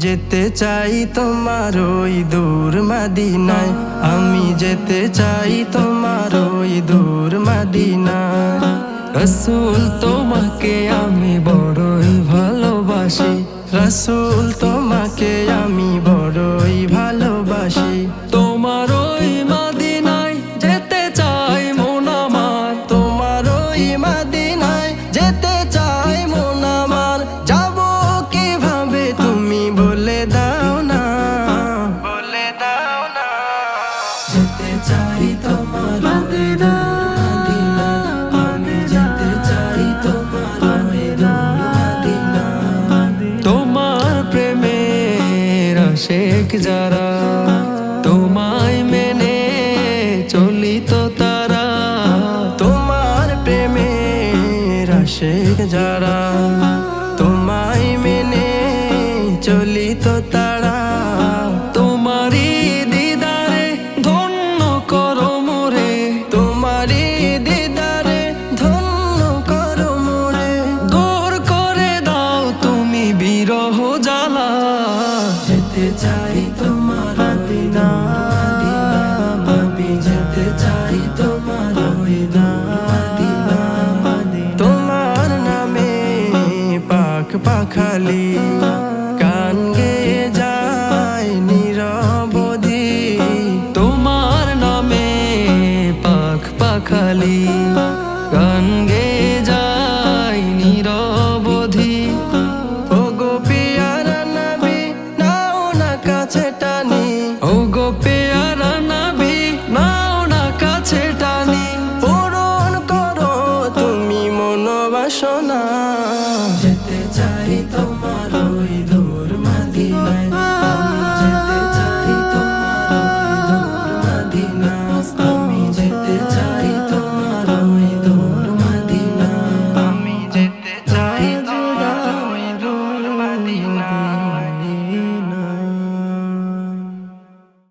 যেতে চাই তোমার ওই দূর মাদিনায়। আমি যেতে চাই তোমার ওই দূর মাদিনায়। রসুল তোমাকে আমি বড়ই ভালোবাসি। রসুল তোমাকে আমি বড়ই ভালোবাসি। তোমার ওই মাদিনায় যেতে চাই মন আমার। তোমার ওই মাদিনায় যেতে চাই যেতে চাই তোমার মদিনা আমি যেতে চাই তোমার মদিনা তোমার যারা তোমায় মেনে চলিত তারা তোমার প্রেমের আশেক যারা। যেতে চাই তোমার আমি যেতে চাই তোমার তোমার নামে পাখ পাখালি তোমার পাখ পাখালি গান কাছে টানি। ও গো পেয়ারা নাবি নাও না কাছে টানি। পূরণ করো তুমি মনোবাসনা। যেতে চাই তোমার ওই দূর মাদিনায়। Marina.